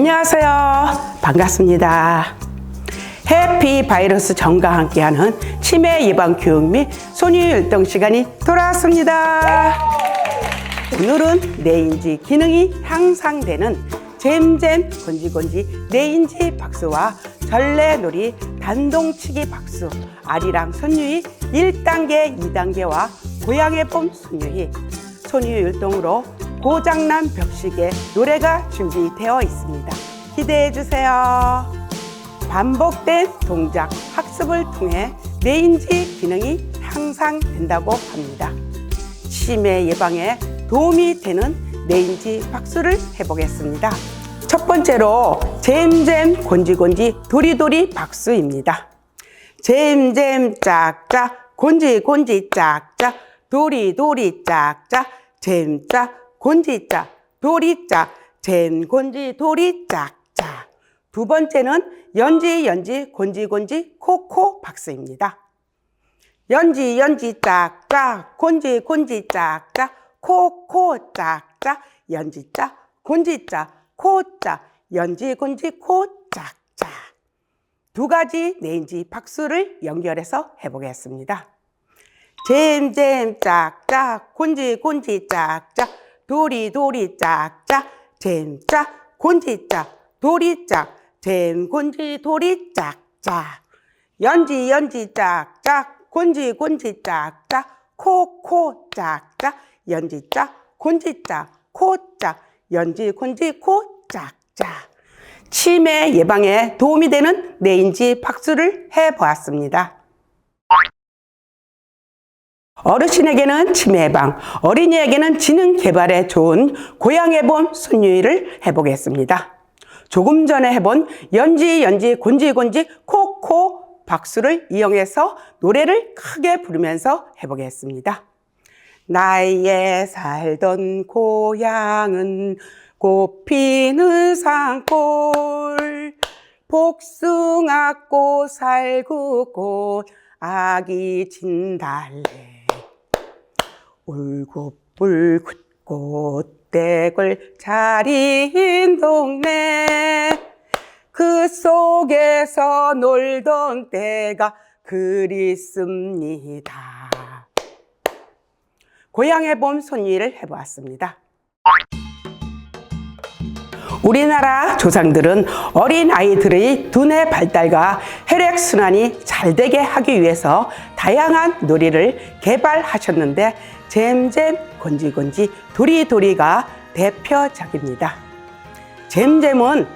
안녕하세요. 반갑습니다. 해피 바이러스 정과 함께하는 치매 예방 교육 및 소녀 율동 시간이 돌아왔습니다. 오늘은 뇌인지 기능이 향상되는 잼잼 곤지곤지 뇌인지 박수와 전래놀이 단동치기 박수 아리랑 손유희 1단계 2단계와 고향의 봄 손유희 손유 율동으로 고장난 벽식의 노래가 준비되어 있습니다. 기대해 주세요. 반복된 동작 학습을 통해 뇌인지 기능이 향상된다고 합니다. 치매 예방에 도움이 되는 뇌인지 박수를 해보겠습니다. 첫 번째로 잼잼 곤지곤지 도리도리 박수입니다. 잼잼 짝짝 곤지곤지 짝짝 도리도리 짝짝 잼짝 곤지짝 도리짝 잼곤지 도리 짝 짝 두 번째는 연지 연지 곤지 곤지 코코 박스입니다. 연지 연지 짝 짝 곤지 곤지 짝 짝 코코 짝 짝 연지 짝 곤지 짝 코 짝 연지 곤지 코 짝 짝 두 가지 네인지 박수를 연결해서 해보겠습니다. 잼 잼 짝 짝 곤지 곤지 짝 짝 도리 도리 짝짝 잼짝 곤지 짝 도리 짝 잼곤지 도리 짝짝. 연지 연지 짝짝 곤지 곤지 짝짝 코코 짝짝. 연지 짝 곤지 짝 코짝. 연지 곤지 코 짝짝. 치매 예방에 도움이 되는 뇌인지 박수를 해보았습니다. 어르신에게는 치매 예방, 어린이에게는 지능 개발에 좋은 고향의 봄 순유일을 해보겠습니다. 조금 전에 해본 연지 연지 곤지 곤지 코코 박수를 이용해서 노래를 크게 부르면서 해보겠습니다. 나의 살던 고향은 꽃피는 산골 복숭아꽃 살구꽃 아기 진달래 울긋불긋 꽃대걸 차린 동네 그 속에서 놀던 때가 그립습니다. 고향의 봄 손일을 해보았습니다. 우리나라 조상들은 어린 아이들의 두뇌 발달과 혈액 순환이 잘 되게 하기 위해서 다양한 놀이를 개발하셨는데 잼잼 건지건지 도리도리가 대표적입니다. 잼잼은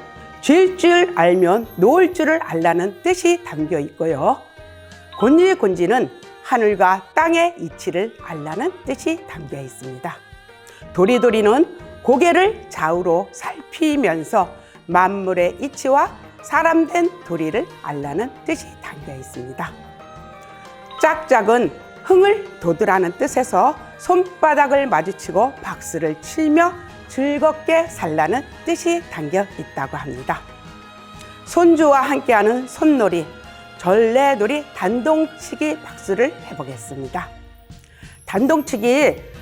줄줄 알면 놓을 줄을 알라는 뜻이 담겨 있고요. 곤지곤지는 하늘과 땅의 이치를 알라는 뜻이 담겨 있습니다. 도리도리는 고개를 좌우로 살 피면서 만물의 이치와 사람된 도리를 알라는 뜻이 담겨 있습니다. 짝짝은 흥을 돋으라는 뜻에서 손바닥을 마주치고 박수를 치며 즐겁게 살라는 뜻이 담겨 있다고 합니다. 손주와 함께하는 손놀이, 전래놀이 단동치기 박수를 해보겠습니다. 단동치기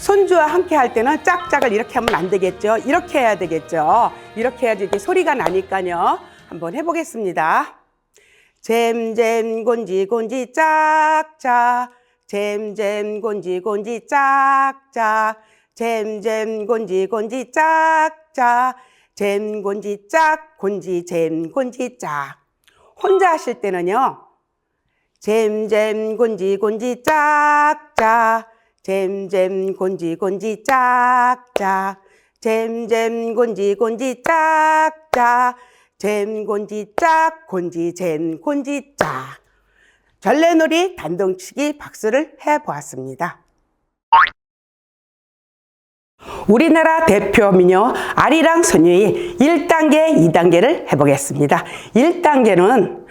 손주와 함께 할 때는 짝짝을 이렇게 하면 안 되겠죠. 이렇게 해야 되겠죠. 이렇게 해야지 이렇게 소리가 나니까요. 한번 해보겠습니다. 잼잼 곤지 곤지 짝짝 잼잼 곤지 곤지 짝짝 잼잼 곤지 곤지 짝짝 잼 곤지 짝 곤지 잼 곤지 짝 혼자 하실 때는요. 잼잼 곤지 곤지 짝짝 잼잼 곤지 곤지 짝짝 잼잼 곤지 곤지 짝짝 잼 곤지 짝 곤지 잼 곤지 짝 전래놀이 단동치기 박수를 해보았습니다. 우리나라 대표 미녀 아리랑 소녀의 1단계, 2단계를 해보겠습니다. 1단계는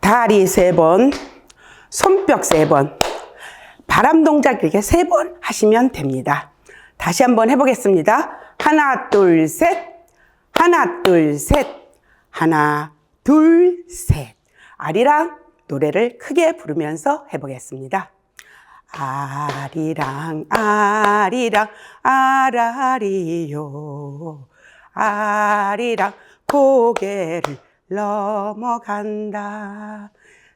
다리 세번 손뼉 세번 바람 동작 이렇게 세 번 하시면 됩니다. 다시 한번 해보겠습니다. 하나, 둘, 셋. 하나, 둘, 셋. 하나, 둘, 셋. 아리랑 노래를 크게 부르면서 해보겠습니다. 아리랑, 아리랑, 아라리요. 아리랑, 고개를 넘어간다.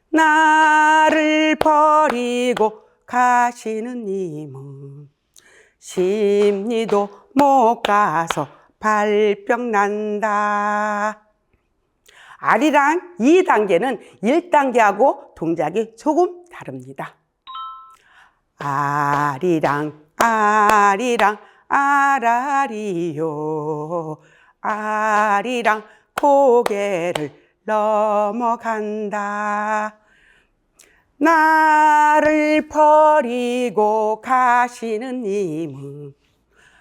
나를 버리고 가시는 님은 심리도 못 가서 발병 난다. 아리랑 2단계는 1단계하고 동작이 조금 다릅니다. 아리랑 아리랑 아라리요 아리랑 고개를 넘어간다. 나를 버리고 가시는 님은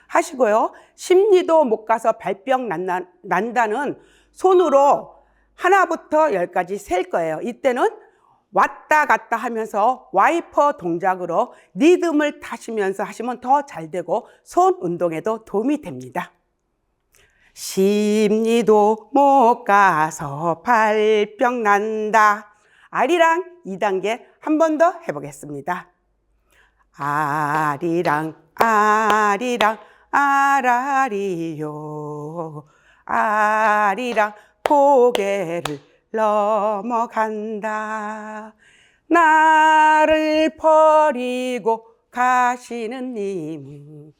하시고요. 심리도 못 가서 발병 난다, 난다는 손으로 하나부터 열까지 셀 거예요. 이때는 왔다 갔다 하면서 와이퍼 동작으로 리듬을 타시면서 하시면 더 잘 되고 손 운동에도 도움이 됩니다. 심리도 못 가서 발병 난다. 아리랑 2단계 한 번 더 해보겠습니다. 아리랑 아리랑 아라리요 아리랑 고개를 넘어간다. 나를 버리고 가시는 님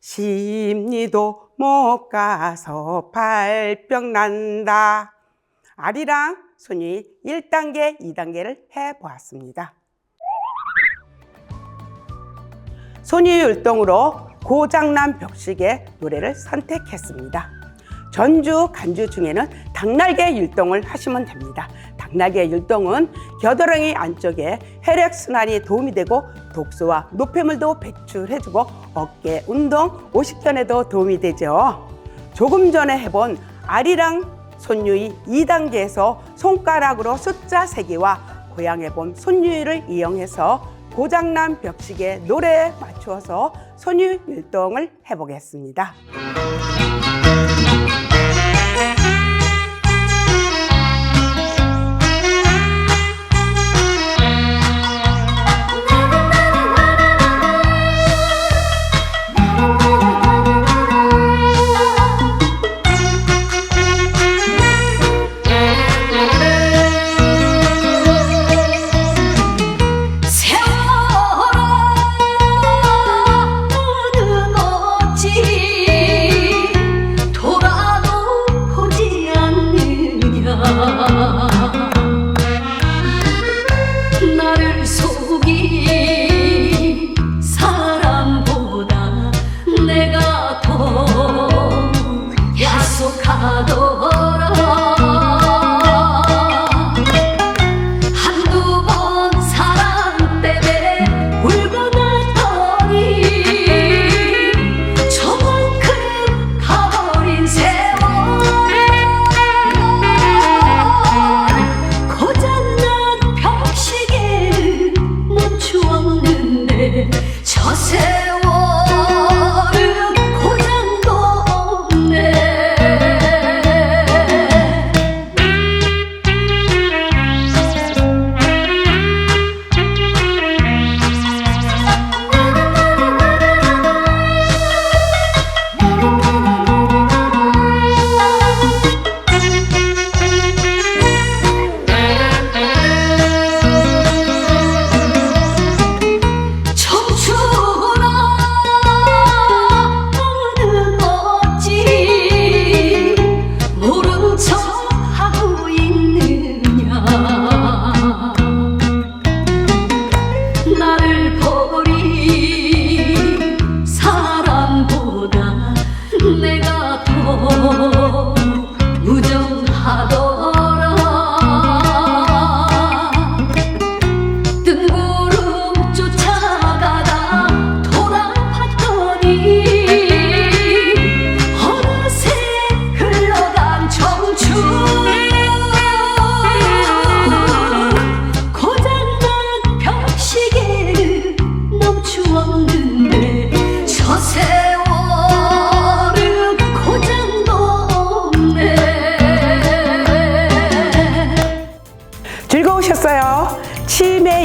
심리도 못 가서 발병 난다. 아리랑 손이 1단계, 2단계를 해보았습니다. 손이 율동으로 고장난 벽식의 노래를 선택했습니다. 전주, 간주 중에는 닭날개 율동을 하시면 됩니다. 닭날개 율동은 겨드랑이 안쪽에 혈액순환이 도움이 되고 독소와 노폐물도 배출해주고 어깨 운동, 오십견에도 도움이 되죠. 조금 전에 해본 아리랑 손유이 2단계에서 손가락으로 숫자 세기와 고양의 봄 손유이를 이용해서 고장난 벽식의 노래에 맞추어서 손유 율동을 해보겠습니다.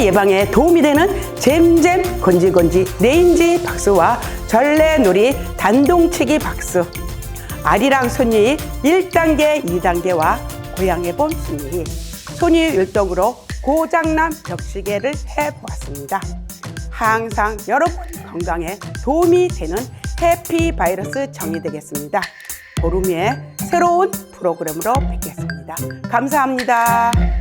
예방에 도움이 되는 잼잼 건지건지 레인지 박수와 전래놀이 단동치기 박수 아리랑 손이 1단계, 2단계와 고향의 봄순이 손이 율동으로 고장난 벽시계를 해보았습니다. 항상 여러분 건강에 도움이 되는 해피 바이러스 정이 되겠습니다. 보름 후에 새로운 프로그램으로 뵙겠습니다. 감사합니다.